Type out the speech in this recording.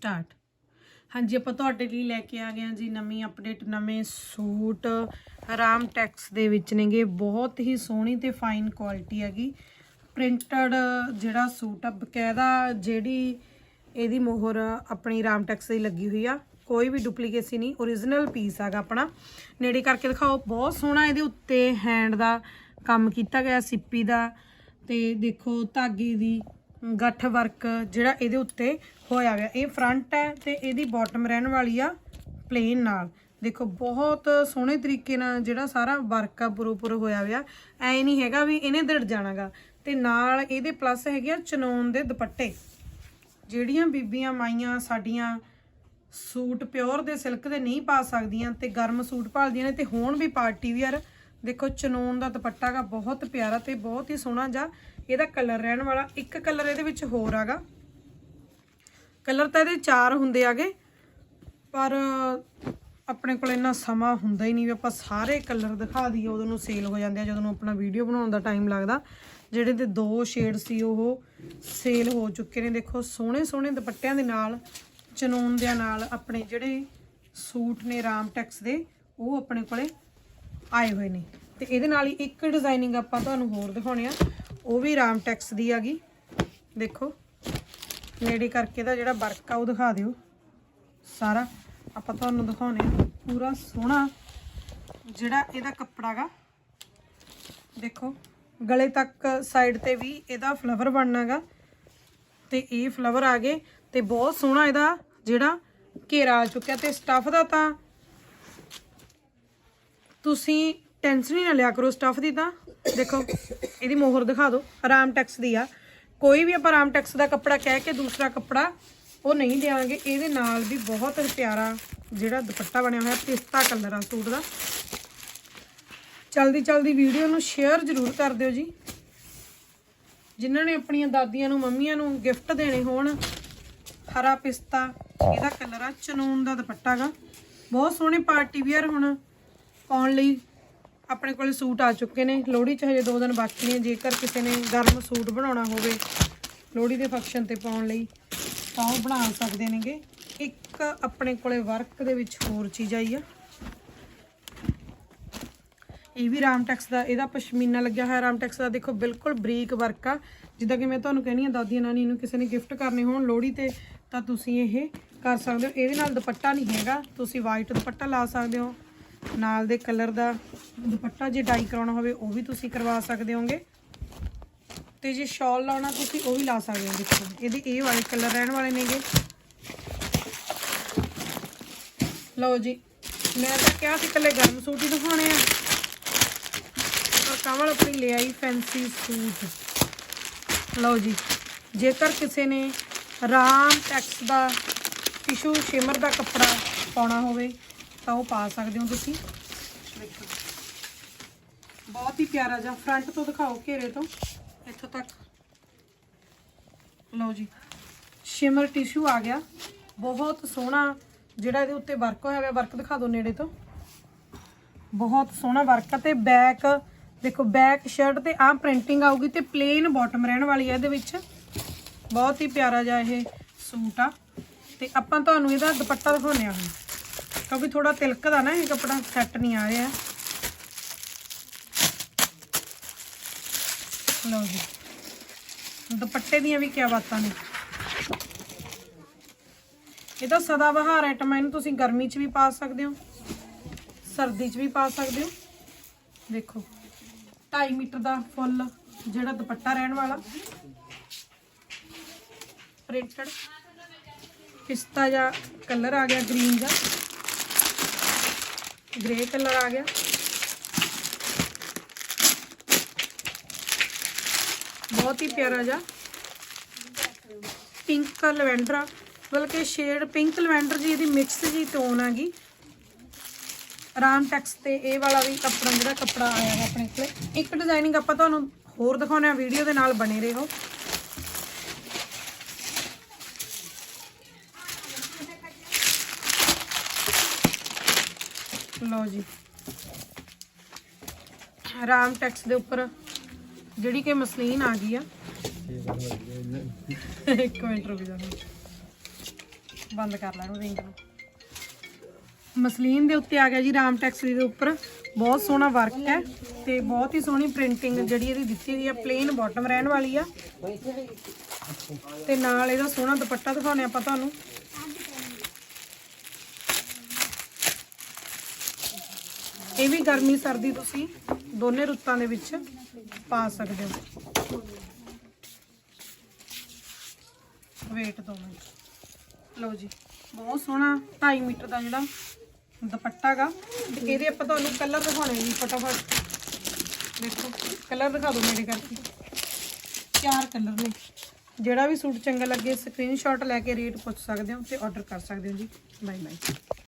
Start ਹਾਂਜੀ, ਆਪਾਂ ਤੁਹਾਡੇ ਲਈ ਲੈ ਕੇ ਆ ਗਏ ਹਾਂ ਜੀ ਨਵੀਂ ਅਪਡੇਟ ਨਵੇਂ ਸੂਟ। ਰਾਮ ਟੈਕਸ ਦੇ ਵਿੱਚ ਨੇਗੇ, ਬਹੁਤ ਹੀ ਸੋਹਣੀ ਤੇ ਫਾਈਨ ਕੁਆਲਿਟੀ ਹੈਗੀ। ਪ੍ਰਿੰਟਡ ਜਿਹੜਾ ਸੂਟ ਆ, ਬਕਾਇਦਾ ਜਿਹੜੀ ਇਹਦੀ ਮੋਹਰ ਆਪਣੀ ਰਾਮ ਟੈਕਸ ਦੀ ਲੱਗੀ ਹੋਈ ਆ, ਕੋਈ ਵੀ ਡੁਪਲੀਕੇਸੀ ਨਹੀਂ origignal ਪੀਸ ਹੈਗਾ ਆਪਣਾ। ਨੇੜੇ ਕਰਕੇ ਦਿਖਾਓ, ਬਹੁਤ ਸੋਹਣਾ ਇਹਦੇ ਉੱਤੇ ਹੈਂਡ ਦਾ ਕੰਮ ਕੀਤਾ ਗਿਆ, ਸਿੱਪੀ ਦਾ। ਤੇ ਦੇਖੋ ਧਾਗੇ ਦੀ ਗੱਠ ਵਰਕ ਜਿਹੜਾ ਇਹਦੇ ਉੱਤੇ ਹੋਇਆ ਹੋਇਆ। ਇਹ ਫਰੰਟ ਹੈ ਤੇ ਇਹਦੀ ਬਾਟਮ ਰਹਿਣ ਵਾਲੀ ਆ ਪਲੇਨ ਨਾਲ। ਦੇਖੋ, ਬਹੁਤ ਸੋਹਣੇ ਤਰੀਕੇ ਨਾਲ ਜਿਹੜਾ ਸਾਰਾ ਵਰਕ ਆ ਪ੍ਰੋਪਰ ਹੋਇਆ ਹੋਇਆ। ਐ ਨਹੀਂ ਹੈਗਾ ਵੀ ਇਹਨੇ ਦੜ ਜਾਣਾਗਾ। ਤੇ ਨਾਲ ਇਹਦੇ ਪਲੱਸ ਹੈਗੇ ਆ ਚਨੋਨ ਦੇ ਦੁਪੱਟੇ। ਜਿਹੜੀਆਂ ਬੀਬੀਆਂ ਮਾਈਆਂ ਸਾਡੀਆਂ ਸੂਟ ਪਿਓਰ ਦੇ ਸਿਲਕ ਦੇ ਨਹੀਂ ਪਾ ਸਕਦੀਆਂ ਤੇ ਗਰਮ ਸੂਟ ਭਾਲਦੀਆਂ ਨੇ ਤੇ ਹੋਣ ਵੀ ਪਾਰਟੀ ਵੀਅਰ ਦੇਖੋ ਚਨੋਨ ਦਾ ਦੁਪੱਟਾ ਗਾ ਬਹੁਤ ਪਿਆਰਾ ਤੇ ਬਹੁਤ ਹੀ ਸੋਹਣਾ ਜਾ ਇਹਦਾ ਕਲਰ ਰਹਿਣ ਵਾਲਾ, ਇੱਕ ਕਲਰ ਇਹਦੇ ਵਿੱਚ ਹੋਰ ਆਗਾ ਕਲਰ ਤਾਂ ਇਹਦੇ ਚਾਰ ਹੁੰਦੇ ਆਗੇ ਪਰ ਆਪਣੇ ਕੋਲ ਇੰਨਾ ਸਮਾਂ ਹੁੰਦਾ ਹੀ ਨਹੀਂ ਵੀ ਆਪਾਂ ਸਾਰੇ ਕਲਰ ਦਿਖਾ ਦਈਏ, ਉਦੋਂ ਨੂੰ ਸੇਲ ਹੋ ਜਾਂਦੇ ਆ, ਜਦੋਂ ਨੂੰ ਆਪਣਾ ਵੀਡੀਓ ਬਣਾਉਣ ਦਾ ਟਾਈਮ ਲੱਗਦਾ। ਜਿਹੜੇ ਦੇ ਦੋ ਸ਼ੇਡ ਸੀ, ਉਹ ਸੇਲ ਹੋ ਚੁੱਕੇ ਨੇ। ਦੇਖੋ, ਸੋਹਣੇ ਸੋਹਣੇ ਦੁਪੱਟਿਆਂ ਦੇ ਨਾਲ, ਚਨੂਨ ਦੇ ਨਾਲ ਆਪਣੇ ਜਿਹੜੇ ਸੂਟ ਨੇ ਰਾਮ ਟੈਕਸ ਦੇ, ਉਹ ਆਪਣੇ ਕੋਲੇ ਆਏ ਹੋਏ ਨੇ। ਤੇ ਇਹਦੇ ਨਾਲ ਹੀ ਇੱਕ ਡਿਜ਼ਾਈਨਿੰਗ ਆਪਾਂ ਤੁਹਾਨੂੰ ਹੋਰ ਦਿਖਾਉਣੇ ਆ। ਉਹ ਵੀ ਰਾਮ ਟੈਕਸ ਦੀ ਆਗੀ ਦੇਖੋ, ਨੇੜੇ ਕਰਕੇ ਦਾ ਜਿਹੜਾ ਵਰਕ ਆ ਉਹ ਦਿਖਾ ਦਿਓ। ਸਾਰਾ ਆਪਾਂ ਤੁਹਾਨੂੰ ਦਿਖਾਉਣੇ ਆ। ਪੂਰਾ ਸੋਹਣਾ ਜਿਹੜਾ ਇਹਦਾ ਕੱਪੜਾ ਗਾ। ਦੇਖੋ, ਗਲੇ ਤੱਕ ਸਾਈਡ ਤੇ ਵੀ ਇਹਦਾ ਫਲਾਵਰ ਬਣਨਾਗਾ ਤੇ ਇਹ ਫਲਾਵਰ ਆ ਗਏ। ਤੇ ਬਹੁਤ ਸੋਹਣਾ ਇਹਦਾ ਜਿਹੜਾ ਘੇਰਾ ਆ ਚੁੱਕਿਆ ਤੇ ਸਟਫ ਦਾ ਤਾਂ ਤੁਸੀਂ ਟੈਨਸ਼ਨ ਹੀ ਨਾ ਲਿਆ ਕਰੋ ਸਟਫ ਦੀ ਤਾਂ। ਦੇਖੋ, ਇਹਦੀ ਮੋਹਰ ਦਿਖਾ ਦਿਓ, ਆਰਾਮ ਟੈਕਸ ਦੀ ਆ। ਕੋਈ ਵੀ ਆਪਾਂ ਆਰਾਮ ਟੈਕਸ ਦਾ ਕੱਪੜਾ ਕਹਿ ਕੇ ਦੂਸਰਾ ਕੱਪੜਾ, ਉਹ ਨਹੀਂ ਦੇਵਾਂਗੇ ਇਹਦੇ ਨਾਲ ਵੀ ਬਹੁਤ ਪਿਆਰਾ ਜਿਹੜਾ ਦੁਪੱਟਾ ਬਣਿਆ ਹੋਇਆ, ਪਿਸਤਾ ਕਲਰ ਆ ਸੂਟ ਦਾ। ਚਲਦੀ ਚਲਦੀ ਵੀਡੀਓ ਨੂੰ ਸ਼ੇਅਰ ਜ਼ਰੂਰ ਕਰ ਦਿਓ ਜੀ। ਜਿਨ੍ਹਾਂ ਨੇ ਆਪਣੀਆਂ ਦਾਦੀਆਂ ਨੂੰ, ਮੰਮੀਆਂ ਨੂੰ ਗਿਫਟ ਦੇਣੇ ਹੋਣ, ਹਰਾ ਪਿਸਤਾ, ਇਹਦਾ ਕਲਰ ਆ ਚਨੂਨ ਦਾ ਦੁਪੱਟਾ ਗਾ। ਬਹੁਤ ਸੋਹਣੇ ਪਾਰਟੀ ਵੀਅਰ ਹੁਣ। ਪਾਉਣ ਲਈ ਆਪਣੇ ਕੋਲੇ ਸੂਟ ਆ ਚੁੱਕੇ ਨੇ। ਲੋਹੜੀ ਚ ਹਜੇ 2 ਦਿਨ ਬਾਕੀ ਨੇ। ਜੇਕਰ ਕਿਸੇ ਨੇ ਗਰਮ ਸੂਟ ਬਣਾਉਣਾ ਹੋਵੇ ਲੋਹੜੀ ਦੇ ਫੰਕਸ਼ਨ ਤੇ ਪਾਉਣ ਲਈ, ਤਾਂ ਉਹ ਬਣਾ ਸਕਦੇ ਨੇਗੇ। ਇੱਕ ਆਪਣੇ ਕੋਲੇ ਵਰਕ ਦੇ ਵਿੱਚ ਹੋਰ ਚੀਜ਼ ਆਈ ਆ। ਇਹ ਵੀ ਰਾਮਟੈਕਸ ਦਾ, ਇਹਦਾ ਪਸ਼ਮੀਨਾ ਲੱਗਿਆ ਹੋਇਆ ਰਾਮਟੈਕਸ ਦਾ। ਦੇਖੋ, ਬਿਲਕੁਲ ਬਰੀਕ ਵਰਕ ਆ। ਜਿੱਦਾਂ ਕਿ ਮੈਂ ਤੁਹਾਨੂੰ ਕਹਿੰਦੀ ਆ ਦਾਦੀਆਂ ਨਾਨੀ ਨੂੰ ਕਿਸੇ ਨੇ ਗਿਫਟ ਕਰਨੇ ਹੋਣ ਲੋਹੜੀ ਤੇ, ਤਾਂ ਤੁਸੀਂ ਇਹ ਕਰ ਸਕਦੇ ਹੋ। ਇਹਦੇ ਨਾਲ ਦੁਪੱਟਾ ਨਹੀਂ ਹੈਗਾ। ਤੁਸੀਂ ਵਾਈਟ ਦੁਪੱਟਾ ਲਾ ਸਕਦੇ ਹੋ। ਨਾਲ ਦੇ ਕਲਰ ਦਾ ਦੁਪੱਟਾ ਜੇ ਡਾਈ ਕਰਾਉਣਾ ਹੋਵੇ, ਉਹ ਵੀ ਤੁਸੀਂ ਕਰਵਾ ਸਕਦੇ ਹੋਗੇ। ਤੇ ਜੇ ਸ਼ਾਲ ਲਾਉਣਾ, ਤੁਸੀਂ ਉਹ ਵੀ ਲਾ ਸਕਦੇ ਹੋ ਦੇਖੋ। ਇਹਦੇ ਇਹ ਵਾਲੇ ਕਲਰ ਰਹਿਣ ਵਾਲੇ ਨੇਗੇ। ਲਓ ਜੀ, ਮੈਂ ਤਾਂ ਕਿਹਾ ਸੀ ਇਕੱਲੇ ਗਰਮ ਸੂਟ ਹੀ ਦਿਖਾਉਣੇ ਆ। ਔਰ ਕਮਲ ਆਪਣੀ ਲੈ ਆਈ ਫੈਂਸੀ ਸੂਟ ਲਓ ਜੀ, ਜੇਕਰ ਕਿਸੇ ਨੇ ਰਾਮ ਟੈਕਸ ਦਾ ਟਿਸ਼ੂ ਸ਼ਿਮਰ ਦਾ ਕੱਪੜਾ ਪਾਉਣਾ ਹੋਵੇ ਤਾਂ ਉਹ ਪਾ ਸਕਦੇ ਹੋ ਤੁਸੀਂ। ਦੇਖੋ ਬਹੁਤ ਹੀ ਪਿਆਰਾ ਜਿਹਾ ਫਰੰਟ ਤੋਂ ਦਿਖਾਓ ਘੇਰੇ ਤੋਂ। ਇੱਥੋਂ ਤੱਕ। ਲਓ ਜੀ। ਸ਼ਿਮਰ ਟਿਸ਼ੂ ਆ ਗਿਆ। ਬਹੁਤ ਸੋਹਣਾ ਜਿਹੜਾ ਇਹਦੇ ਉੱਤੇ ਵਰਕ ਹੋਇਆ ਹੋਇਆ ਵਰਕ ਦਿਖਾ ਦਿਓ ਨੇੜੇ ਤੋਂ। ਬਹੁਤ ਸੋਹਣਾ ਵਰਕ ਆ ਤੇ ਬੈਕ ਦੇਖੋ ਬੈਕ ਸ਼ਰਟ ਤੇ ਆਹ ਪ੍ਰਿੰਟਿੰਗ ਆਊਗੀ ਤੇ ਪਲੇਨ ਬਾਟਮ ਰਹਿਣ ਵਾਲੀ ਹੈ ਇਹਦੇ ਵਿੱਚ। ਬਹੁਤ ਹੀ ਪਿਆਰਾ ਜਿਹਾ ਇਹ ਸੂਟ ਆ। ਤੇ ਆਪਾਂ ਤੁਹਾਨੂੰ ਇਹਦਾ ਦੁਪੱਟਾ ਦਿਖਾਉਂਦੇ ਆ ਹੁਣ। ਕਿਉਂਕਿ ਥੋੜਾ ਤਿਲਕਦਾ ਨਾ ਇਹ ਕੱਪੜਾ ਸੈੱਟ ਨਹੀਂ ਆ ਰਿਹਾ। ਲਓ ਜੀ। ਦੁਪੱਟੇ ਦੀਆਂ ਵੀ ਕਿਆ ਬਾਤਾਂ ਨੇ। ਇਹਦਾ ਸਦਾ ਬਹਾਰ ਆਈਟਮ ਹੈ ਇਹਨੂੰ ਤੁਸੀਂ ਗਰਮੀ 'ਚ ਵੀ ਪਾ ਸਕਦੇ ਹੋ, ਸਰਦੀ 'ਚ ਵੀ ਪਾ ਸਕਦੇ ਹੋ। ਦੇਖੋ 2.5 ਮੀਟਰ ਦਾ ਫੁੱਲ ਜਿਹੜਾ ਦੁਪੱਟਾ ਰਹਿਣ ਵਾਲਾ। ਪ੍ਰਿੰਟਡ ਪਿਸਤਾ ਜਾਂ ਕਲਰ ਆ ਗਿਆ ਗ੍ਰੀਨ ਜਾਂ ਗ੍ਰੇ ਕਲਰ ਆ ਗਿਆ। ਬਹੁਤ ਹੀ ਪਿਆਰਾ ਜਿਹਾ। ਪਿੰਕ ਲਵੈਂਡਰ ਬਲਕਿ ਸ਼ੇਡ ਪਿੰਕ ਲਵੈਂਡਰ ਜੀ ਇਹਦੀ ਮਿਕਸ ਜੀ ਟੋਨ ਹੈਗੀ। ਆਰਾਮ ਟੈਕਸ ਤੇ ਇਹ ਵਾਲਾ ਵੀ ਆਪਣਾ ਜਿਹੜਾ ਕੱਪੜਾ ਆਇਆ ਹੈ ਆਪਣੇ ਕੋਲੇ। ਇੱਕ ਡਿਜ਼ਾਈਨਿੰਗ ਆਪਾਂ ਤੁਹਾਨੂੰ ਹੋਰ ਦਿਖਾਉਣੇ ਆ ਵੀਡੀਓ ਦੇ ਨਾਲ ਬਣੇ ਰਹੋ। ਲਓ ਜੀ। ਰਾਮ ਟੈਕਸ ਦੇ ਉੱਪਰ ਜਿਹੜੀ ਕਿ ਮਸਲੀਨ ਆ ਗਈ ਆ। ਇੱਕ ਮਿੰਟ ਰੁਕ ਜਾਓ ਬੰਦ ਕਰ ਲੈਣ ਰਿੰਗ ਨੂੰ ਮਸਲੀਨ ਦੇ ਉੱਤੇ ਆ ਗਿਆ ਜੀ ਰਾਮ ਟੈਕਸ ਦੇ ਉੱਪਰ। ਬਹੁਤ ਸੋਹਣਾ ਵਰਕ ਹੈ ਤੇ ਬਹੁਤ ਹੀ ਸੋਹਣੀ ਪ੍ਰਿੰਟਿੰਗ ਜਿਹੜੀ ਇਹਦੀ ਦਿੱਤੀ ਹੋਈ ਹੈ ਪਲੇਨ ਬਾਟਮ ਰਹਿਣ ਵਾਲੀ ਆ। ਤੇ ਨਾਲ ਇਹਦਾ ਸੋਹਣਾ ਦੁਪੱਟਾ ਦਿਖਾਉਣੇ ਆਪਾਂ ਤੁਹਾਨੂੰ। ਇਹ ਵੀ ਗਰਮੀ, ਸਰਦੀ ਤੁਸੀਂ ਦੋਨੇ ਰੁੱਤਾਂ ਦੇ ਵਿੱਚ ਪਾ ਸਕਦੇ ਹੋ। ਵੇਟ ਦੋ ਮਿੰਟ। ਲਓ ਜੀ, ਬਹੁਤ ਸੋਹਣਾ 2.5 ਮੀਟਰ ਦਾ ਜਿਹੜਾ ਦੁਪੱਟਾ ਗਾ। ਤੇ ਇਹਦੇ ਆਪਾਂ ਤੁਹਾਨੂੰ ਕਲਰ ਦਿਖਾਉਣੇ ਜੀ ਫਟਾਫਟ। ਦੇਖੋ ਕਲਰ ਦਿਖਾ ਦਿਓ ਮੇਰੇ ਕਰਕੇ। ਚਾਰ ਕਲਰ ਨੇ। ਜਿਹੜਾ ਵੀ ਸੂਟ ਚੰਗਾ ਲੱਗੇ ਸਕਰੀਨਸ਼ਾਟ ਲੈ ਕੇ ਰੇਟ ਪੁੱਛ ਸਕਦੇ ਹੋ ਤੇ ਆਰਡਰ ਕਰ ਸਕਦੇ ਹੋ ਜੀ। ਬਾਈ ਬਾਈ